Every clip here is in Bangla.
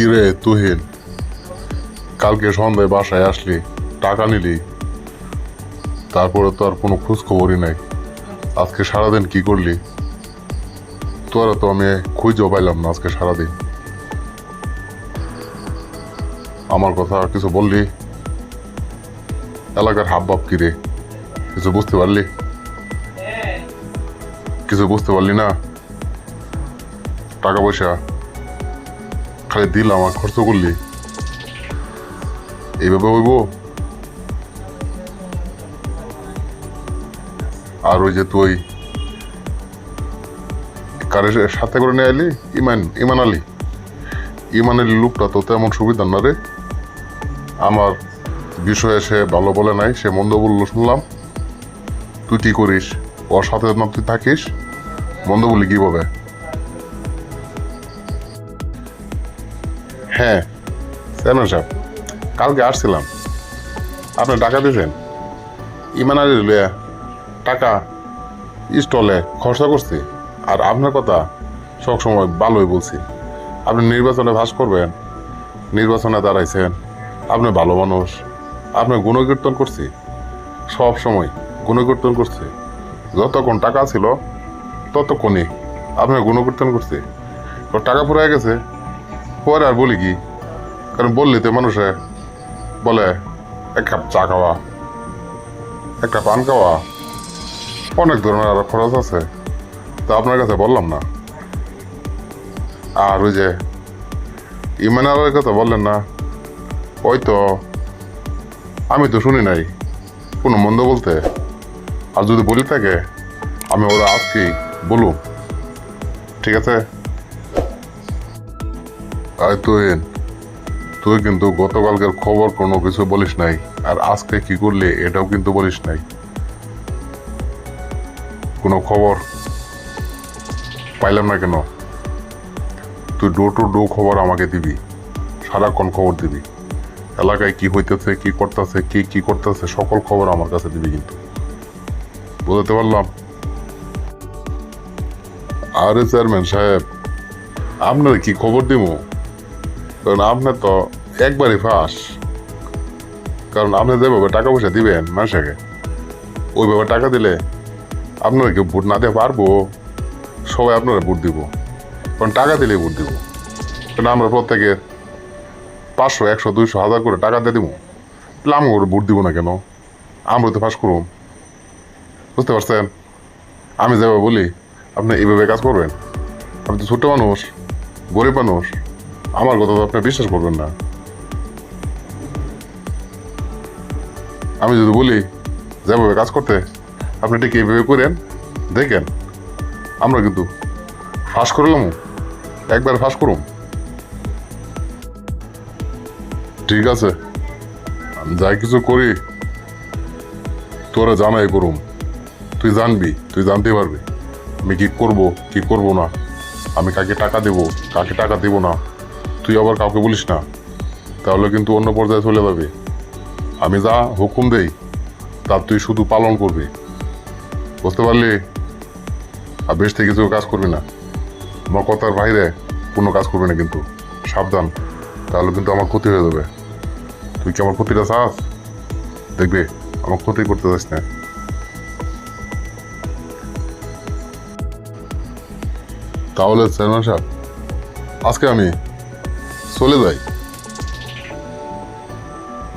কিরে তুহিন? কালকে সন্ধ্যায় বাসায় আসলি, টাকা নিলি। তারপরে তো আর কোনো খোঁজ খবরই নাই। আজকে সারাদিন কি করলি? তোরা তো আমি খুঁজেও পাইলাম না আজকে সারাদিন। আমার কথা আর কিছু বললি? এলাকার হাব ভাব কি রে? কিছু বুঝতে পারলি? কিছু বুঝতে পারলি না? টাকা পয়সা খালি দিলাম আর খরচ করলি। এইভাবে হইব? আর ওই যে তুই কারের সাথে করে নিয়ে আইলি? ইমান ইমান আলী। আলী লোকটা তো তেমন সুবিধা না রে। আমার বিষয়ে সে ভালো বলে নাই, সে মন্দ বলল শুনলাম। তুই কি করিস? ওর সাথে না তুই থাকিস, মন্দ বলি কি হ্যাঁ চেয়ারম্যান সাহেব, কালকে আসছিলাম। আপনি টাকা দিয়েছেন? ইমান আলী লইয়া টাকা স্টলে খরচা করছি। আর আপনার কথা সবসময় ভালোই বলছি। আপনি নির্বাচনে ভাস করবেন, নির্বাচনে দাঁড়াইছেন, আপনি ভালো মানুষ, আপনি গুণকীর্তন করছি। সব সময় গুণকীর্তন করছি। যতক্ষণ টাকা ছিল, ততক্ষণই আপনি গুণকীর্তন করছি। তো টাকা ফুরাই গেছে পরে আর বলি কি? কারণ বললি তো মানুষে, বলে, এক কাপ চা খাওয়া একটা পান খাওয়া, অনেক ধরনের আরও খরচ আছে। তা আপনার কাছে বললাম না। আর ওই যে ইমানের কথা বললেন না, ওই তো আমি তো শুনি নাই কোনো মন্দ বলতে। আর যদি বলি থাকে, আমি ওরা আজকেই বলুন ঠিক আছে? আর তুই। তুই কিন্তু গতকালকের খবর কোনো কিছু বলিস নাই। আর আজকে কি করলি এটাও কিন্তু বলিস নাই। কোনো খবর? পাইলাম না কেন? তুই ডো টু ডো খবর আমাকে দিবি। সারাক্ষণ খবর দিবি। এলাকায় কি হইতেছে, কি করতেছে, কি কি করতেছে, সকল খবর আমার কাছে দিবি কিন্তু। বুঝতে পারলাম? আরে চেয়ারম্যান সাহেব, আপনার কি খবর দিব কারণ আপনার তো একবারই ফাঁস। কারণ আপনি যেভাবে টাকা পয়সা দিবেন মানুষকে, ওইভাবে টাকা দিলে আপনারা কেউ ভোট না দিতে পারব? সবাই আপনারা ভোট দিব। কারণ টাকা দিলে ভোট দিব। কারণ আমরা প্রত্যেকের পাঁচশো, একশো, দুইশো, হাজার করে টাকা দিয়ে দিব। তাহলে আমি ওর ভোট দিব না কেন? আমরা তো ফাঁস করুন বুঝতে পারছেন? আমি যেভাবে বলি, আপনি এইভাবে কাজ করবেন। আমি তো ছোট মানুষ, গরিব মানুষ। আমার কথা তো আপনি বিশ্বাস করবেন না। আমি যদি বলি, যেভাবে কাজ করতে, আপনি ঠিক এইভাবে করেন, দেখেন, আমরা কিন্তু ফাঁস করলাম একবার ফাঁস করুন ঠিক আছে, আমি যাই কিছু করি, তোরা জানাই করুম। তুই জানবি, তুই জানতে পারবি। আমি কি করব কি করব না? আমি কাকে টাকা দেব, কাকে টাকা দেব না? তুই আবার কাউকে বলিস না, তাহলে কিন্তু অন্য পর্যায়ে চলে যাবে। আমি যা হুকুম দেই তা তুই শুধু পালন করবি। বুঝতে পারলি? আর বেশ থেকে কিছু কাজ করবি না। আমার কথার বাইরে কোনো কাজ করবি না কিন্তু। সাবধান, তাহলে কিন্তু আমার ক্ষতি হয়ে যাবে। তুই কি আমার ক্ষতিটা চাস? দেখবে, আমার ক্ষতি করতে চাস না। তাহলে চেয়ারম্যান সাহেব, আজকে আমি চলে যাই।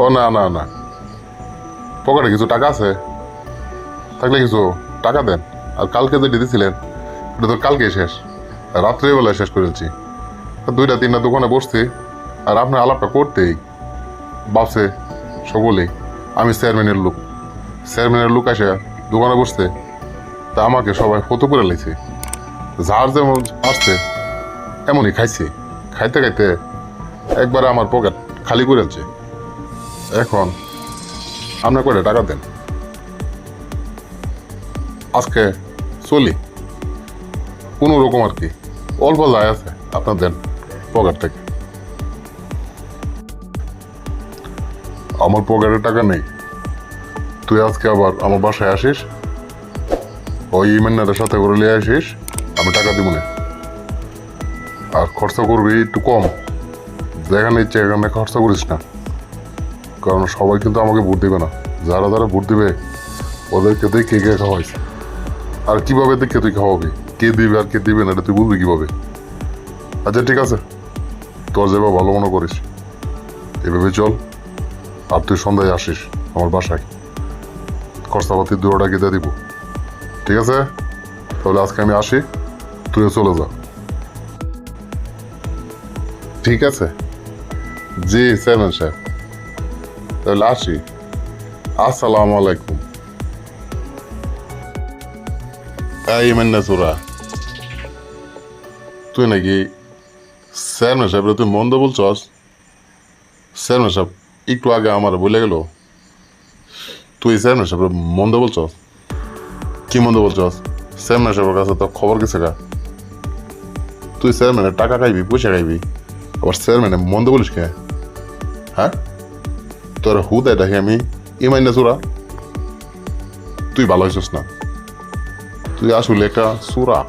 ও, না না না। পকেটে কিছু টাকা আছে? থাকলে কিছু টাকা দেন। আর কালকে যে দিয়েছিলেন ওটা তো কালকে শেষ। রাত্রিবেলায় শেষ করেছি দুইটা, তিনটা দোকানে বসছি, আর আপনার আলাপটা করতেই ভাবছে সকলেই, আমি চেয়ারম্যানের লোক। চেয়ারম্যানের লোক আসে, দোকানে বসতে, তা আমাকে সবাই ফটো করে লাইছে। যার যেমন আসছে, এমনই খাইছে। খাইতে খাইতে একবারে আমার পকেট খালি করেছে এখন আপনার করে টাকা দেন? আজকে চলি। কোনো রকম আর কি। অল্প যায় আছে আপনার দেন পকেট থেকে। আমার পকেটে টাকা নেই। তুই আজকে আবার আমার বাসায় আসিস, ওই ইমেন্নারের সাথে করে নিয়ে আসিস, আমি টাকা দিব না। আর খরচা করবি একটু কম। যেখানে ইচ্ছে এখানে খরচা করিস না। কারণ সবাই কিন্তু আমাকে ভোট দেবে না। যারা যারা ভোট দেবে, ওদেরকে দিয়ে কে কে খাওয়াইছে আর কীভাবে দেখে তুই খাওয়াবি? কে দিবে আর কে দিবে না, এটা তুই বুঝবি কীভাবে? আচ্ছা ঠিক আছে। তোর যেভাবে ভালো মনে করিস, এভাবে চল। আর তুই সন্ধ্যায় আসিস আমার বাসায়। খরচাপাতি দুটো দিয়ে দিব। ঠিক আছে? তাহলে আজকে আমি আসি, তুইও চলে যা। ঠিক আছে? জি চেয়ারম্যান সাহেব তাহলে আসি। আসসালামু আলাইকুম। তুই নাকি চেয়ারম্যান সাহেব তুই মন্দ বলছস? চেয়ারম্যান সাহেব একটু আগে আমার বলে গেল। তুই চেয়ারম্যান সাহেব মন্দ বলছস? কি মন্দ বলছস? চেয়ারম্যান সাহেবের কাছে তো খবর গেছে গা। তুই চেয়ারম্যানের টাকা খাইবি, পয়সা খাইবি, আবার চেয়ারম্যানে মন্দ বলিস কে? হ্যাঁ? তোর হুদায় দেখে আমি। ইমাই না চোরা তুই ভালো হয়েছিস না। তুই একটা চোরা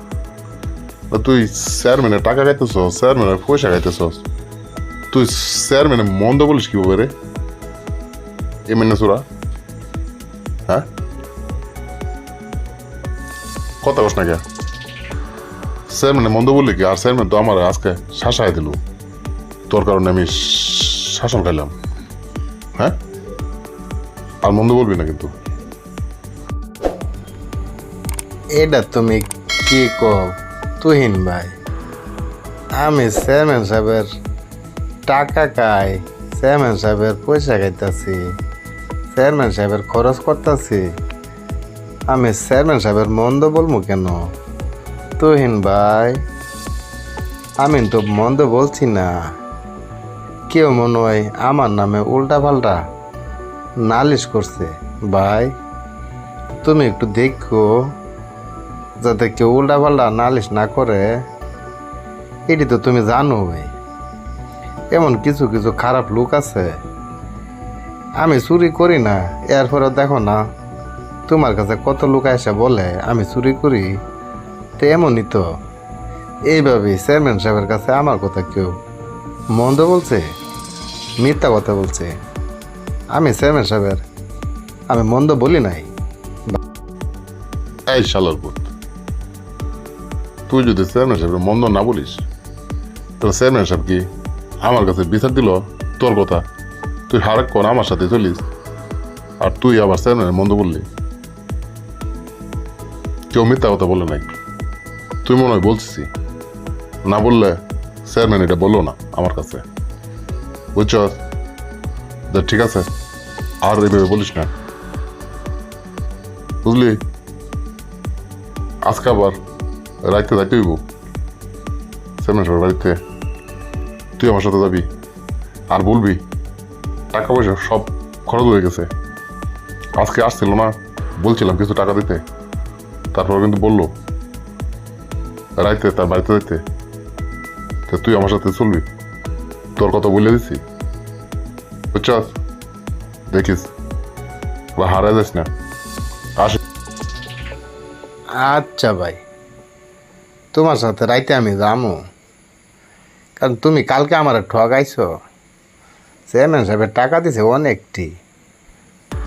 না তুই চেয়ারম্যানের টাকা খাইতেছ চেয়ারম্যানের পয়সা খাইতেছ তুই চেয়ারম্যানে মন্দ বলিস কি রে? ইমাই না চোরা হ্যাঁ? কথা কস না কে? চেয়ারম্যানে মন্দ বললি কি? আর চেয়ারম্যান তো আমার আজকে শাসায় দিল। তোর কারণে আমি শাসন খাইলাম হ্যাঁ? আর মন্দ বলবি না কিন্তু। এটা তুমি কি কও? তুহিন ভাই, আমি চেয়ারম্যান সাহেবের টাকা খাই, চেয়ারম্যান সাহেবের পয়সা খাইতাছি, চেয়ারম্যান সাহেবের খরচ করতেছি। আমি চেয়ারম্যান সাহেবের মন্দ বলব কেন? তুহিন ভাই, আমি তো মন্দ বলছি না। কেউ মনে হয় আমার নামে উল্টা পাল্টা নালিশ করছে। ভাই, তুমি একটু দেখো, যাতে কেউ উল্টা পাল্টা নালিশ না করে। এটি তো তুমি জানো ভাই। এমন কিছু কিছু খারাপ লোক আছে। আমি চুরি করি না এরপরে দেখো না। তোমার কাছে কত লোক এসে বলে, আমি চুরি করি? তো এমনই তো। এইভাবেই চেয়ারম্যান সাহেবের কাছে আমার কথা কেউ মন্দ বলছে? মিথ্যা কথা বলছে। আমি চেয়ারম্যান সাহেবের আমি মন্দ বলি নাই। এই শালার পুত তুই যদি চেয়ারম্যান সাহেবের মন্দ না বলিস, তাহলে চেয়ারম্যান সাহেব কি? আমার কাছে বিচার দিল তোর কথা। তুই হারেক কর আমার সাথে চলিস। আর তুই আবার চেয়ারম্যানের মন্দ বললি। কেউ মিথ্যা কথা বলে নাই। তুই মনে হয় বলছিস। না বললে চেয়ারম্যান এটা বলল না আমার কাছে। বুঝছ? ঠিক আছে, আর এইভাবে বলিস না। বুঝলি? আজকে আবার রাইতে যাইতে হইব। সেমেন্টের বাড়িতে। তুই আমার সাথে যাবি, আর বলবি, টাকা পয়সা সব খরচ হয়ে গেছে। আজকে আসছিল না, বলছিলাম কিছু টাকা দিতে। তারপর কিন্তু বলল, রাইতে তার বাড়িতে যাইতে। তুই আমার সাথে চলবি। তোর কথা বলে দিছি। বুঝছস? দেখিস। বা হারাই যাস না। আসি। আচ্ছা ভাই। তোমার সাথে রাইতে আমি যামো। কারণ তুমি কালকে আমার ঠগাইছো। চেয়ারম্যান সাহেবের টাকা দিছে অনেকটি।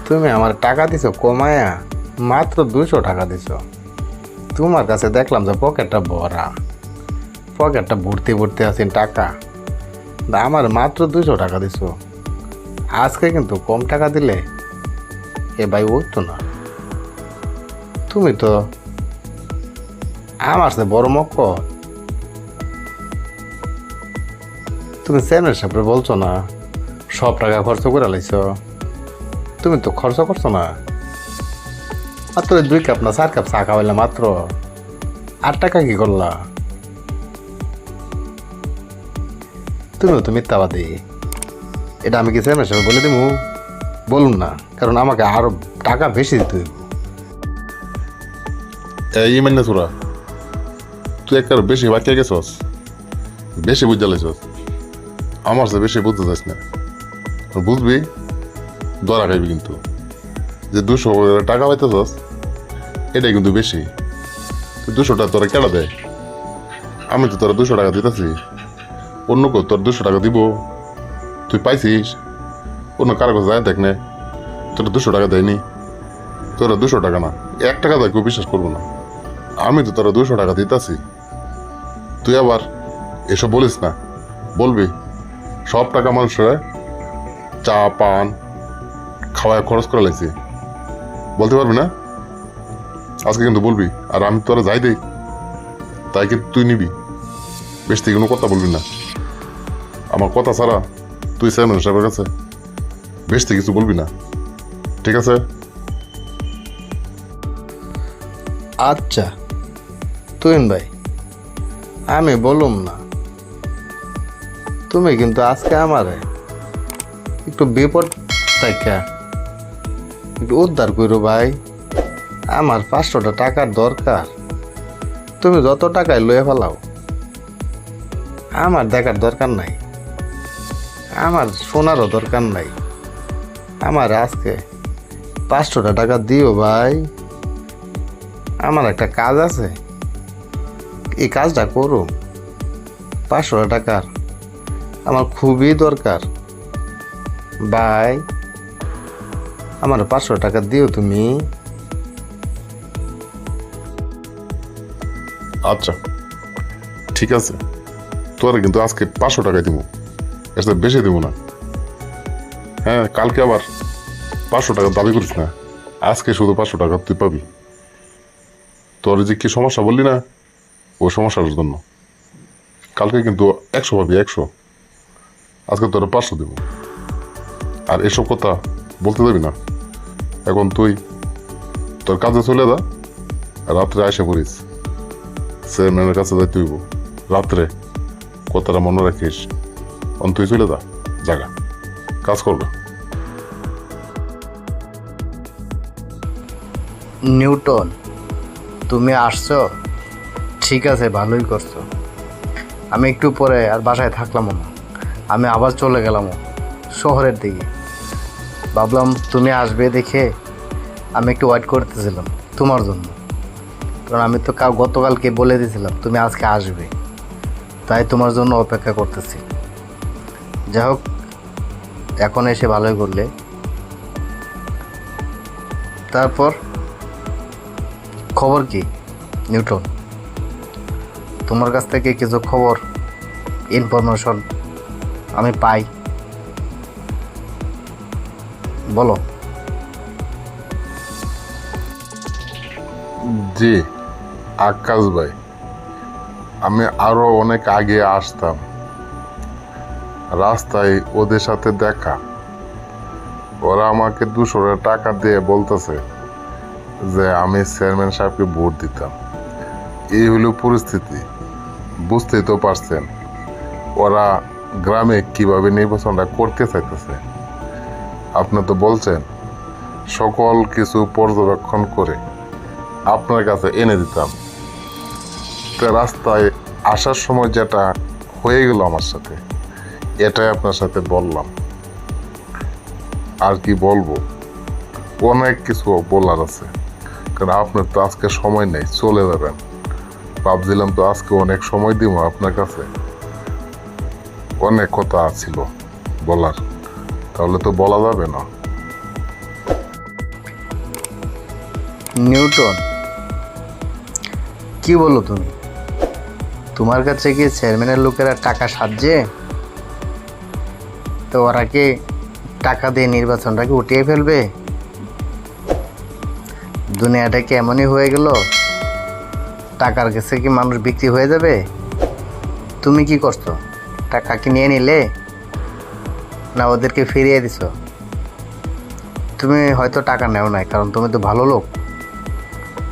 তুমি আমার টাকা দিছো কমায়া মাত্র দুশো টাকা দিছো। তোমার কাছে দেখলাম যে পকেটটা ভরা। পকেটটা ভর্তি ভর্তি আছেন টাকা। আমার মাত্র দুশো টাকা দিছো। আজকে কিন্তু কম টাকা দিলে এ ভাই উঠতো না। তুমি তো আমার সাথে বড় মক্ক। তুমি চেয়ারম্যান সাহেবরে বলছো না, সব টাকা খরচ করে লাইছ। তুমি তো খরচ করছ না। মাত্র দুই কাপ না চার কাপ চা খাওয়াইলে মাত্র। আট টাকা কি করলা? তুমিও তো মিথ্যাবাদী। এটা আমি কি চেয়ারম্যান সাহেব বলে দিমু? বলুন না, কারণ আমাকে আরও টাকা বেশি দিতে হইব। এই মানে তোরা, তুই একবার বেশি বাচ্চা গেছস, বেশি বুঝতে লাইছস আমার সে বেশি বুঝতে চাস না। বুঝবি দরা খাইবি কিন্তু। যে দুশো টাকা পাইতেছস, এটাই কিন্তু বেশি। দুশোটা তোরা কেডা দেয়? আমি তো তোরা দুশো টাকা দিতেছি। অন্য কেউ তোর দুশো টাকা দিব। তুই পাইছিস? অন্য কারও কাছে যায় দেখ নে তোরা দুশো টাকা দেয়নি। তোরা দুশো টাকা না, এক টাকা দেয় কেউ বিশ্বাস করব না। আমি তো তোরা দুশো টাকা দিতাছি। তুই আবার এসব বলিস না। বলবি, সব টাকা মানুষের চা, পান, খাওয়ায় খরচ করে লাগছে বলতে পারবি না? আজকে কিন্তু বলবি, আর আমি তোরা যাই দেই, তাই কিন্তু তুই নিবি? বেশ, তুই কোনো কথা বলবি না। আমার কথা ছাড়া তুই চেয়ারম্যান সাহেবের কাছে বেশ কিছু বলবি না। ঠিক আছে? আচ্ছা তুহিন ভাই, আমি বলুম না। তুমি কিন্তু আজকে আমারে একটু বিপদ থেকে একটু উদ্ধার করো ভাই। আমার পাঁচশোটা টাকার দরকার। তুমি যত টাকায় লয়ে ফেলাও, আমার দেখার দরকার নাই। আমার শোনারও দরকার নাই। আমার আজকে পাঁচশোটা টাকা দিও ভাই। আমার একটা কাজ আছে। এই কাজটা করো। পাঁচশো টাকার আমার খুবই দরকার। ভাই, আমার পাঁচশো টাকা দিও তুমি। আচ্ছা ঠিক আছে। তোরা কিন্তু আজকে পাঁচশো টাকা দিব। সাথে বেশি দিব না। হ্যাঁ কালকে আবার পাঁচশো টাকা দাবি করিস না। আজকে শুধু পাঁচশো টাকা তুই পাবি। তোর যে কি সমস্যা বললি না, ও সমস্যার জন্য। কালকে কিন্তু একশো পাবি, একশো। আজকে তোরা পাঁচশো দেব। আর এসব কথা বলতে দেবি না। এখন তুই তোর কাজে চলে যা, রাত্রে আসে পড়িস। চেয়ারম্যানের কাছে যাইতে হইব। রাত্রে কথাটা মনে রাখিস। অন, তুই চলে যা জায়গা কাজ করবে। নিউটন, তুমি আসছো? ঠিক আছে, ভালোই করছ। আমি একটু পরে আর বাসায় থাকলাম না আমি আবার চলে গেলাম শহরের দিকে। ভাবলাম তুমি আসবে দেখে আমি একটু ওয়েট করতেছিলাম তোমার জন্য। কারণ আমি তো গতকালকে বলে দিয়েছিলাম তুমি আজকে আসবে। তাই তোমার জন্য অপেক্ষা করতেছি। যাই হোক এখন এসে ভালোই করলে। তারপর, খবর কি, নিউটন? তোমার কাছ থেকে কিছু খবর ইনফরমেশন আমি পাই। বলো। জি, আকাশ ভাই, আমি আরও অনেক আগে আসতাম। রাস্তায় ওদের সাথে দেখা। ওরা আমাকে দুশো টাকা দিয়ে বলতেছে যে আমি চেয়ারম্যান সাহেবকে ভোট দিতাম। এই হলো পরিস্থিতি। বুঝতেই তো পারছেন, ওরা গ্রামে কীভাবে নির্বাচনটা করতে চাইতেছে। আপনি তো বলছেন, সকল কিছু পর্যবেক্ষণ করে আপনার কাছে এনে দিতাম। রাস্তায় আসার সময় যেটা হয়ে গেল আমার সাথে এটাই আপনার সাথে বললাম। আর কি বলব? অনেক কিছু বলার আছে। কারণ আপনার তো আজকে সময় নেই, চলে যাবেন। ভাবছিলাম তো আজকে অনেক সময় দিব আপনার কাছে। অনেক কথা ছিল বলার। তাহলে তো বলা যাবে না। নিউটন, কি বলো তুমি? তোমার কাছে কি চেয়ারম্যানের লোকেরা টাকা সাজছে? তো ওরা কি টাকা দিয়ে নির্বাচনটাকে উঠিয়ে ফেলবে? দুনিয়াটা কি এমনই হয়ে গেল? টাকার কাছে কি মানুষ বিক্রি হয়ে যাবে? তুমি কি করছ? টাকা কি নিয়ে নিলে? না ওদেরকে ফিরিয়ে দিছো? তুমি হয়তো টাকা নেও নাই, কারণ তুমি তো ভালো লোক।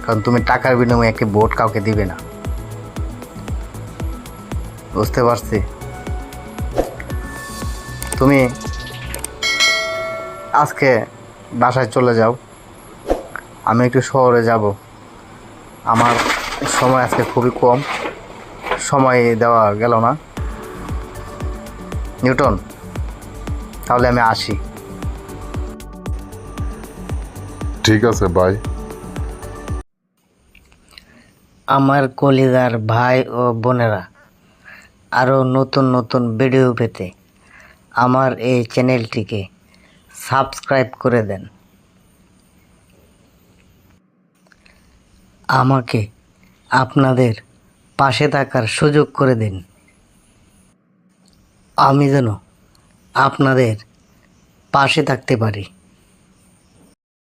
কারণ তুমি টাকার বিনিময়ে একটি ভোট কাউকে দিবে না। বুঝতে পারছি? তুমি আজকে বাসায় চলে যাও। আমি একটু শহরে যাব। আমার সময় আজকে খুবই কম। সময় দেওয়া গেল না। নিউটন তাহলে আমি আসি। ঠিক আছে ভাই আমার কলিজার ভাই ও বোনেরা আরও নতুন নতুন ভিডিও পেতে আমার এই চ্যানেলটিকে সাবস্ক্রাইব করে দেন। আমাকে আপনাদের পাশে থাকার সুযোগ করে দিন। আমি যেন আপনাদের পাশে থাকতে পারি।